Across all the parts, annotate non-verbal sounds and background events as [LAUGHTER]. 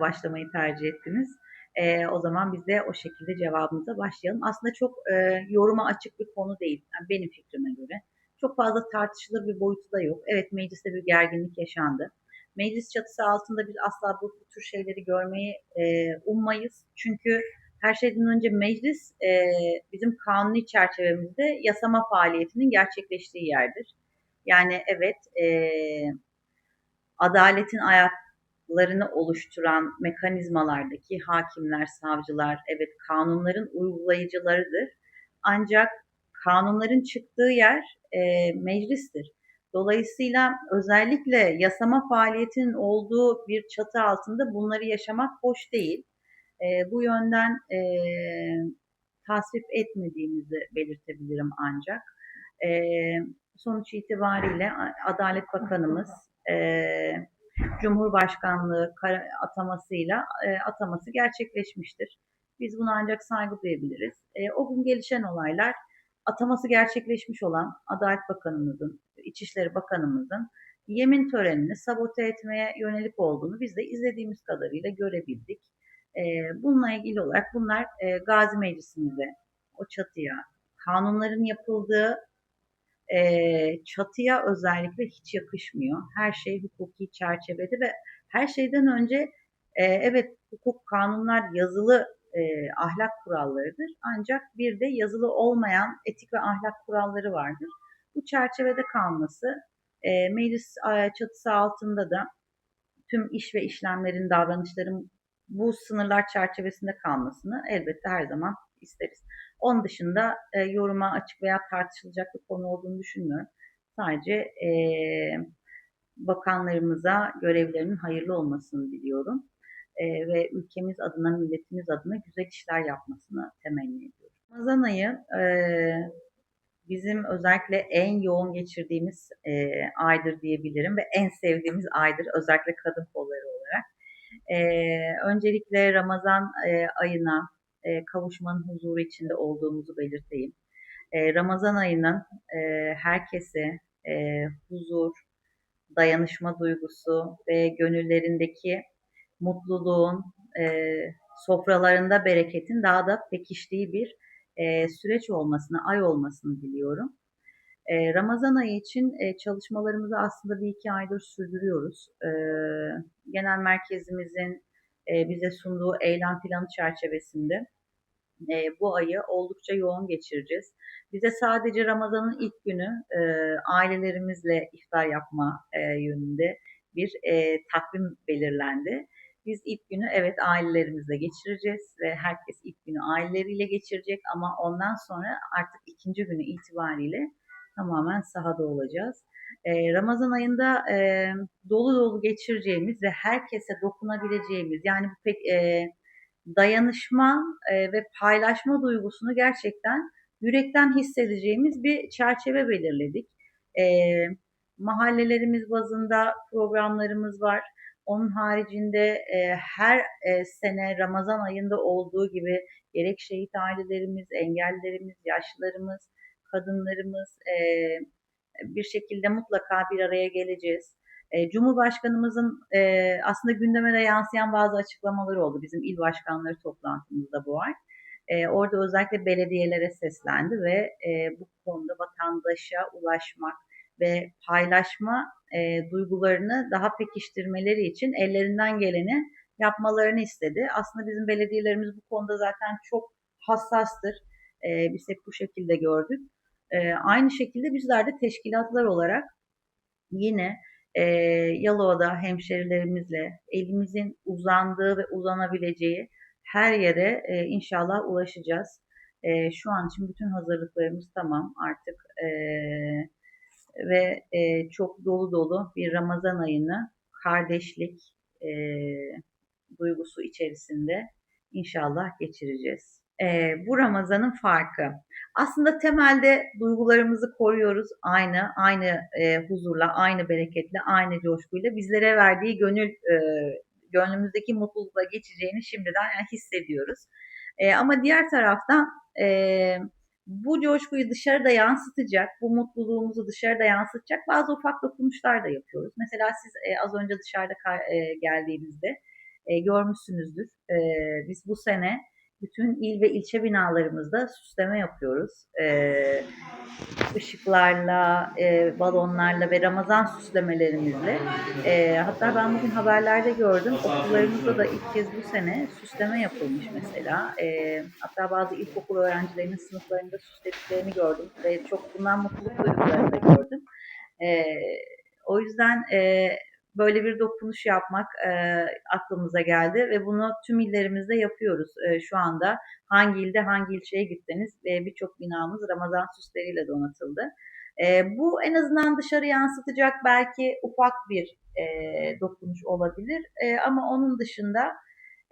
başlamayı tercih ettiniz. E, o zaman biz de o şekilde cevabımıza başlayalım. Aslında çok e, yoruma açık bir konu değil. Yani benim fikrime göre. Çok fazla tartışılır bir boyutu da yok. Evet mecliste bir gerginlik yaşandı. Meclis çatısı altında biz asla bu, bu tür şeyleri görmeyi e, ummayız. Çünkü her şeyden önce meclis e, bizim kanuni çerçevemizde yasama faaliyetinin gerçekleştiği yerdir. Yani evet e, adaletin ayaklarını oluşturan mekanizmalardaki hakimler, savcılar evet kanunların uygulayıcılarıdır. Ancak kanunların çıktığı yer e, meclistir. Dolayısıyla özellikle yasama faaliyetinin olduğu bir çatı altında bunları yaşamak hoş değil. E, bu yönden e, tasvip etmediğimizi belirtebilirim ancak. E, sonuç itibariyle Adalet Bakanımız e, Cumhurbaşkanlığı atamasıyla e, ataması gerçekleşmiştir. Biz buna ancak saygı duyabiliriz. E, o gün gelişen olaylar ataması gerçekleşmiş olan Adalet Bakanımızın, İçişleri Bakanımızın yemin törenini sabote etmeye yönelik olduğunu biz de izlediğimiz kadarıyla görebildik. E, bununla ilgili olarak bunlar e, Gazi Meclisi'nde o çatıya kanunların yapıldığı e, çatıya özellikle hiç yakışmıyor. Her şey hukuki çerçevede ve her şeyden önce e, evet hukuk kanunlar yazılı e, ahlak kurallarıdır. Ancak bir de yazılı olmayan etik ve ahlak kuralları vardır. Bu çerçevede kalması e, meclis çatısı altında da tüm iş ve işlemlerin, davranışların bu sınırlar çerçevesinde kalmasını elbette her zaman isteriz. Onun dışında e, yoruma açık veya tartışılacak bir konu olduğunu düşünmüyorum. Sadece e, bakanlarımıza görevlerinin hayırlı olmasını diliyorum. E, ve ülkemiz adına, milletimiz adına güzel işler yapmasını temenni ediyorum. Ramazan ayı e, bizim özellikle en yoğun geçirdiğimiz e, aydır diyebilirim ve en sevdiğimiz aydır özellikle kadın kolları olarak. E, öncelikle Ramazan e, ayına e, kavuşmanın huzuru içinde olduğumuzu belirteyim. E, Ramazan ayının e, herkese e, huzur, dayanışma duygusu ve gönüllerindeki mutluluğun, e, sofralarında bereketin daha da pekiştiği bir e, süreç olmasını, ay olmasını diliyorum. E, Ramazan ayı için e, çalışmalarımızı aslında bir iki aydır sürdürüyoruz. E, genel merkezimizin e, bize sunduğu eylem planı çerçevesinde e, bu ayı oldukça yoğun geçireceğiz. Bize sadece Ramazan'ın ilk günü e, ailelerimizle iftar yapma e, yönünde bir e, takvim belirlendi. Biz ilk günü evet ailelerimizle geçireceğiz ve herkes ilk günü aileleriyle geçirecek ama ondan sonra artık ikinci günü itibariyle tamamen sahada olacağız. Ee, Ramazan ayında e, dolu dolu geçireceğimiz ve herkese dokunabileceğimiz yani bu pek e, dayanışma e, ve paylaşma duygusunu gerçekten yürekten hissedeceğimiz bir çerçeve belirledik. E, mahallelerimiz bazında programlarımız var. Onun haricinde e, her e, sene Ramazan ayında olduğu gibi gerek şehit ailelerimiz, engellilerimiz, yaşlılarımız, kadınlarımız e, bir şekilde mutlaka bir araya geleceğiz. E, Cumhurbaşkanımızın e, aslında gündeme de yansıyan bazı açıklamaları oldu bizim il başkanları toplantımızda bu ay. E, orada özellikle belediyelere seslendi ve e, bu konuda vatandaşa ulaşmak ve paylaşma e, duygularını daha pekiştirmeleri için ellerinden geleni yapmalarını istedi. Aslında bizim belediyelerimiz bu konuda zaten çok hassastır. E, biz hep bu şekilde gördük. E, aynı şekilde bizler de teşkilatlar olarak yine e, Yalova'da hemşerilerimizle elimizin uzandığı ve uzanabileceği her yere e, inşallah ulaşacağız. E, şu an için bütün hazırlıklarımız tamam artık e, ve e, çok dolu dolu bir Ramazan ayını kardeşlik e, duygusu içerisinde inşallah geçireceğiz. E, bu Ramazan'ın farkı. Aslında temelde duygularımızı koruyoruz aynı, aynı e, huzurla, aynı bereketle, aynı coşkuyla bizlere verdiği gönül, e, gönlümüzdeki mutlulukla geçeceğini şimdiden yani hissediyoruz. E, ama diğer taraftan e, bu coşkuyu dışarıda yansıtacak, bu mutluluğumuzu dışarıda yansıtacak bazı ufak dokunuşlar da yapıyoruz. Mesela siz e, az önce dışarıda e, geldiğinizde e, görmüşsünüzdür. E, biz bu sene bütün il ve ilçe binalarımızda süsleme yapıyoruz. E, ışıklarla, e, balonlarla ve Ramazan süslemelerimizle. E, hatta ben bugün haberlerde gördüm. Okullarımızda da ilk kez bu sene süsleme yapılmış mesela. E, hatta bazı ilkokul öğrencilerinin sınıflarında süslediklerini gördüm ve çok bundan mutluluk duyduklarını da gördüm. E, o yüzden e, böyle bir dokunuş yapmak e, aklımıza geldi ve bunu tüm illerimizde yapıyoruz e, şu anda. Hangi ilde hangi ilçeye gitseniz e, birçok binamız Ramazan süsleriyle donatıldı. E, bu en azından dışarı yansıtacak belki ufak bir e, dokunuş olabilir e, ama onun dışında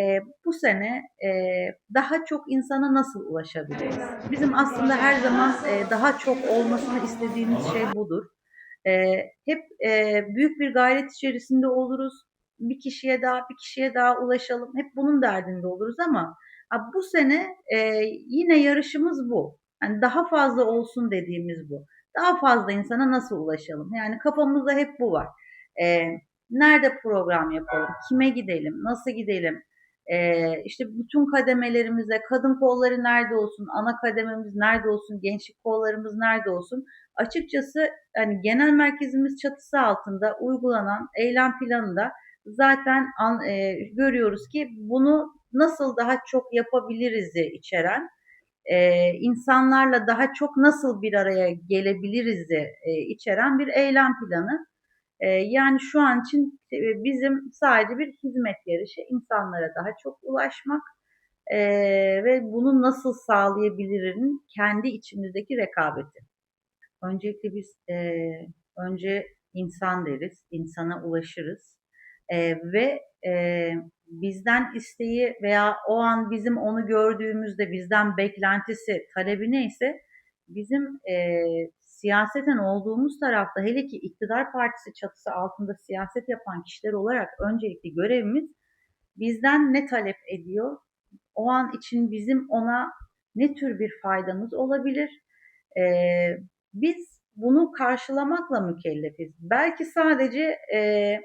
e, bu sene e, daha çok insana nasıl ulaşabiliriz? Bizim aslında her zaman e, daha çok olmasını istediğimiz şey budur. E, hep e, büyük bir gayret içerisinde oluruz. Bir kişiye daha, bir kişiye daha ulaşalım. Hep bunun derdinde oluruz ama ha, bu sene e, yine yarışımız bu. Yani daha fazla olsun dediğimiz bu. Daha fazla insana nasıl ulaşalım? Yani kafamızda hep bu var. E, nerede program yapalım? Kime gidelim? Nasıl gidelim? Ee, işte bütün kademelerimize, kadın kolları nerede olsun, ana kadememiz nerede olsun, gençlik kollarımız nerede olsun. Açıkçası hani genel merkezimiz çatısı altında uygulanan eylem planında zaten an, e, görüyoruz ki bunu nasıl daha çok yapabiliriz'i içeren, e, insanlarla daha çok nasıl bir araya gelebiliriz'i e, içeren bir eylem planı. E, yani şu an için e, bizim sadece bir hizmet yarışı, insanlara daha çok ulaşmak e, ve bunu nasıl sağlayabilirin kendi içimizdeki rekabeti. Öncelikle biz e, önce insan deriz, insana ulaşırız e, ve e, bizden isteği veya o an bizim onu gördüğümüzde bizden beklentisi, talebi neyse bizim e, siyaseten olduğumuz tarafta hele ki iktidar partisi çatısı altında siyaset yapan kişiler olarak öncelikli görevimiz bizden ne talep ediyor? O an için bizim ona ne tür bir faydamız olabilir? Ee, biz bunu karşılamakla mükellefiz. Belki sadece e,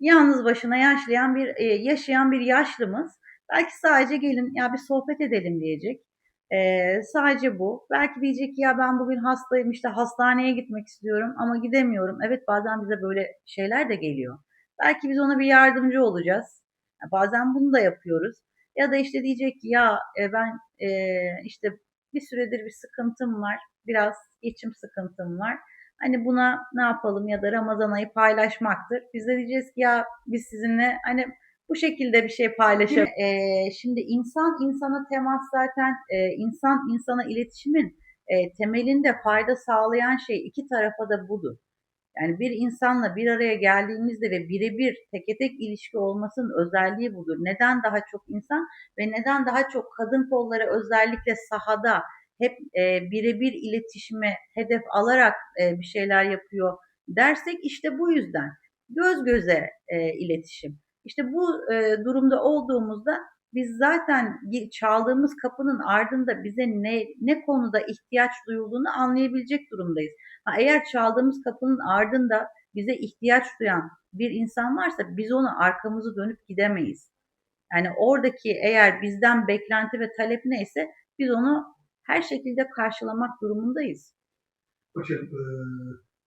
yalnız başına yaşayan bir e, yaşayan bir yaşlımız belki sadece gelin ya bir sohbet edelim diyecek. E, sadece bu. Belki diyecek ki ya ben bugün hastayım işte hastaneye gitmek istiyorum ama gidemiyorum. Evet bazen bize böyle şeyler de geliyor. Belki biz ona bir yardımcı olacağız. Bazen bunu da yapıyoruz. Ya da işte diyecek ki ya e, ben e, işte bir süredir bir sıkıntım var. Biraz geçim sıkıntım var. Hani buna ne yapalım ya da Ramazan ayı paylaşmaktır. Biz de diyeceğiz ki ya biz sizinle hani bu şekilde bir şey paylaşalım. [LAUGHS] Ee, şimdi insan insana temas zaten e, insan insana iletişimin e, temelinde fayda sağlayan şey iki tarafa da budur. Yani bir insanla bir araya geldiğimizde ve birebir teke tek ilişki olmasının özelliği budur. Neden daha çok insan ve neden daha çok kadın kolları özellikle sahada hep e, birebir iletişime hedef alarak e, bir şeyler yapıyor dersek işte bu yüzden göz göze e, iletişim. İşte bu e, durumda olduğumuzda biz zaten çaldığımız kapının ardında bize ne ne konuda ihtiyaç duyulduğunu anlayabilecek durumdayız. Ha, eğer çaldığımız kapının ardında bize ihtiyaç duyan bir insan varsa biz onu arkamızı dönüp gidemeyiz. Yani oradaki eğer bizden beklenti ve talep neyse biz onu her şekilde karşılamak durumundayız. Hocam, e,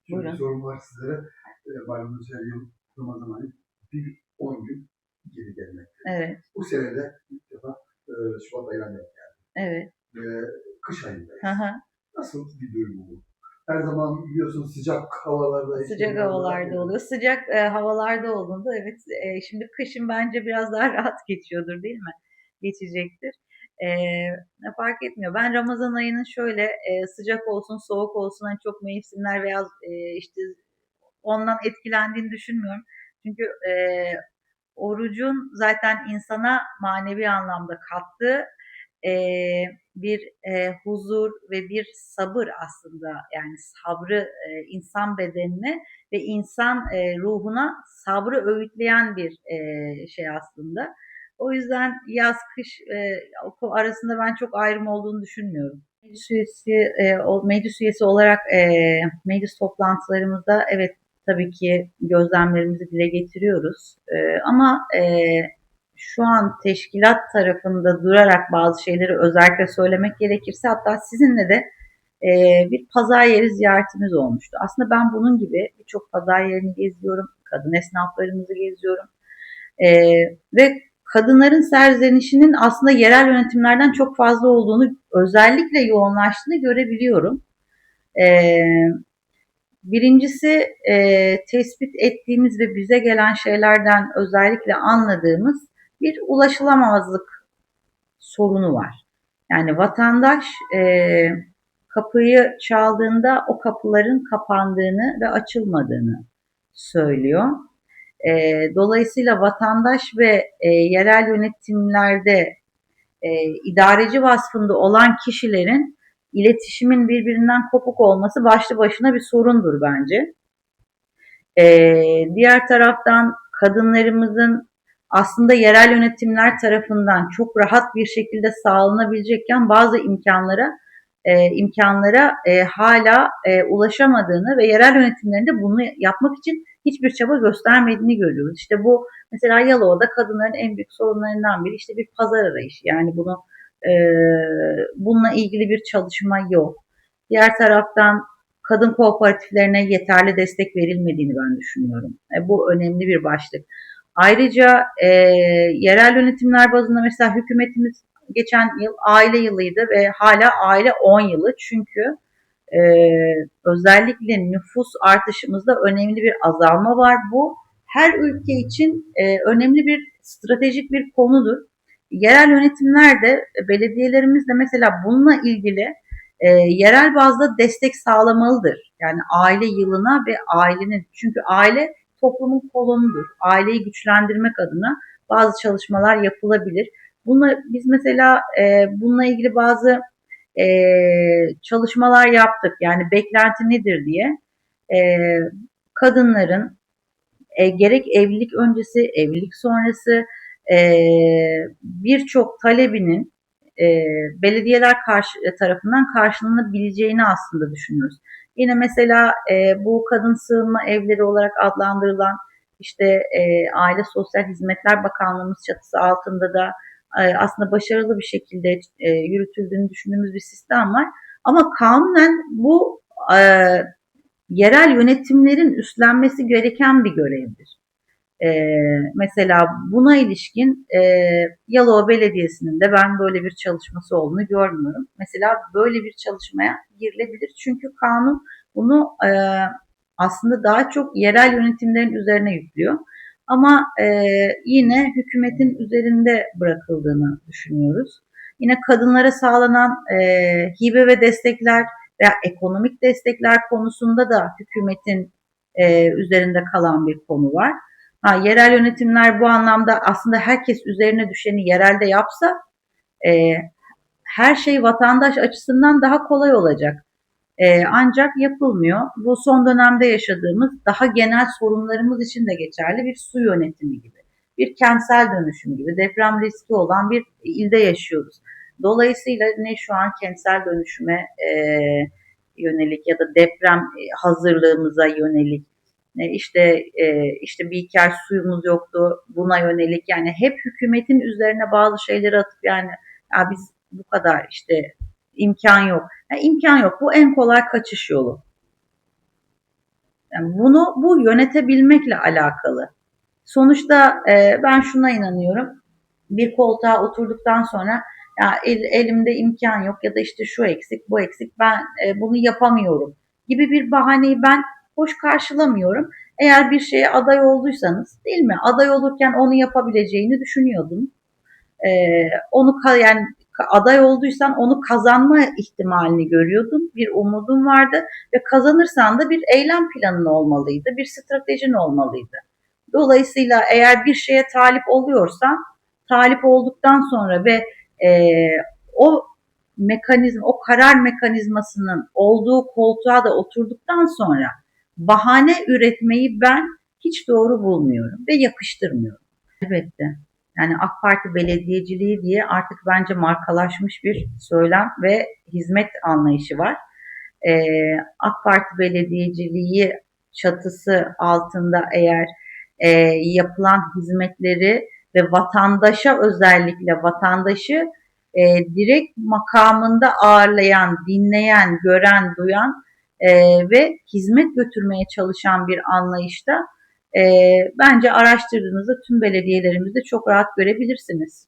bir sorum var sizlere. E, malumunuz her yıl Ramazan ayı bir 10 gün geri gelmek. Evet. Bu sene de ilk defa e, Şubat ayına denk geldi. Evet. E, kış ayındayız. Hı hı. Nasıl bir duygu bu? Her zaman biliyorsunuz sıcak havalarda. Sıcak havalarda oluyor. Sıcak e, havalarda olduğunda evet e, şimdi kışın bence biraz daha [LAUGHS] rahat geçiyordur değil mi? Geçecektir. E, fark etmiyor. Ben Ramazan ayının şöyle e, sıcak olsun soğuk olsun hani çok mevsimler veya e, işte ondan etkilendiğini düşünmüyorum. Çünkü e, orucun zaten insana manevi anlamda kattığı e, bir e, huzur ve bir sabır aslında yani sabrı e, insan bedenine ve insan e, ruhuna sabrı öğütleyen bir e, şey aslında. O yüzden yaz kış e, arasında ben çok ayrım olduğunu düşünmüyorum. Meclis üyesi, e, meclis üyesi olarak e, meclis toplantılarımızda evet tabii ki gözlemlerimizi dile getiriyoruz. E, ama e, şu an teşkilat tarafında durarak bazı şeyleri özellikle söylemek gerekirse hatta sizinle de e, bir pazar yeri ziyaretimiz olmuştu. Aslında ben bunun gibi birçok pazar yerini geziyorum, kadın esnaflarımızı geziyorum e, ve kadınların serzenişinin aslında yerel yönetimlerden çok fazla olduğunu, özellikle yoğunlaştığını görebiliyorum. E, birincisi e, tespit ettiğimiz ve bize gelen şeylerden özellikle anladığımız bir ulaşılamazlık sorunu var. Yani vatandaş e, kapıyı çaldığında o kapıların kapandığını ve açılmadığını söylüyor. E, dolayısıyla vatandaş ve e, yerel yönetimlerde e, idareci vasfında olan kişilerin iletişimin birbirinden kopuk olması başlı başına bir sorundur bence. E, diğer taraftan kadınlarımızın aslında yerel yönetimler tarafından çok rahat bir şekilde sağlanabilecekken bazı imkanlara e, imkanlara e, hala e, ulaşamadığını ve yerel yönetimlerinde bunu yapmak için hiçbir çaba göstermediğini görüyoruz. İşte bu mesela Yalova'da kadınların en büyük sorunlarından biri işte bir pazar arayışı. Yani bunu e, bununla ilgili bir çalışma yok. Diğer taraftan kadın kooperatiflerine yeterli destek verilmediğini ben düşünüyorum. E, bu önemli bir başlık. Ayrıca e, yerel yönetimler bazında mesela hükümetimiz geçen yıl aile yılıydı ve hala aile 10 yılı. Çünkü e, özellikle nüfus artışımızda önemli bir azalma var. Bu her ülke için e, önemli bir stratejik bir konudur. Yerel yönetimlerde, belediyelerimiz de mesela bununla ilgili e, yerel bazda destek sağlamalıdır. Yani aile yılına ve ailenin, çünkü aile toplumun kolonudur. Aileyi güçlendirmek adına bazı çalışmalar yapılabilir. Bununla, biz mesela e, bununla ilgili bazı e, çalışmalar yaptık. Yani beklenti nedir diye. E, kadınların e, gerek evlilik öncesi, evlilik sonrası e, birçok talebinin e, belediyeler karşı, tarafından karşılanabileceğini aslında düşünüyoruz. Yine mesela e, bu kadın sığınma evleri olarak adlandırılan işte e, Aile Sosyal Hizmetler Bakanlığımız çatısı altında da e, aslında başarılı bir şekilde e, yürütüldüğünü düşündüğümüz bir sistem var. Ama kanunen bu e, yerel yönetimlerin üstlenmesi gereken bir görevdir. E, mesela buna ilişkin e, Yalova Belediyesi'nin de ben böyle bir çalışması olduğunu görmüyorum. Mesela böyle bir çalışmaya girilebilir. Çünkü kanun bunu e, aslında daha çok yerel yönetimlerin üzerine yüklüyor. Ama e, yine hükümetin üzerinde bırakıldığını düşünüyoruz. Yine kadınlara sağlanan e, hibe ve destekler veya ekonomik destekler konusunda da hükümetin e, üzerinde kalan bir konu var. Ha, yerel yönetimler bu anlamda aslında herkes üzerine düşeni yerelde yapsa e, her şey vatandaş açısından daha kolay olacak. E, ancak yapılmıyor. Bu son dönemde yaşadığımız daha genel sorunlarımız için de geçerli bir su yönetimi gibi, bir kentsel dönüşüm gibi, deprem riski olan bir ilde yaşıyoruz. Dolayısıyla ne şu an kentsel dönüşüme e, yönelik ya da deprem hazırlığımıza yönelik işte e, işte bir iki ay suyumuz yoktu buna yönelik yani hep hükümetin üzerine bazı şeyleri atıp yani ya biz bu kadar işte imkan yok. Yani imkan yok. Bu en kolay kaçış yolu. Yani bunu bu yönetebilmekle alakalı. Sonuçta e, ben şuna inanıyorum. Bir koltuğa oturduktan sonra ya el, elimde imkan yok ya da işte şu eksik bu eksik ben e, bunu yapamıyorum gibi bir bahaneyi ben hoş karşılamıyorum. Eğer bir şeye aday olduysanız değil mi? Aday olurken onu yapabileceğini düşünüyordum. Ee, onu yani aday olduysan onu kazanma ihtimalini görüyordun. Bir umudun vardı ve kazanırsan da bir eylem planın olmalıydı, bir stratejin olmalıydı. Dolayısıyla eğer bir şeye talip oluyorsan, talip olduktan sonra ve e, o mekanizma, o karar mekanizmasının olduğu koltuğa da oturduktan sonra bahane üretmeyi ben hiç doğru bulmuyorum ve yakıştırmıyorum. Elbette. Yani AK Parti belediyeciliği diye artık bence markalaşmış bir söylem ve hizmet anlayışı var. Ee, AK Parti belediyeciliği çatısı altında eğer e, yapılan hizmetleri ve vatandaşa özellikle vatandaşı e, direkt makamında ağırlayan, dinleyen, gören, duyan e, ve hizmet götürmeye çalışan bir anlayışta bence araştırdığınızda tüm belediyelerimizde çok rahat görebilirsiniz.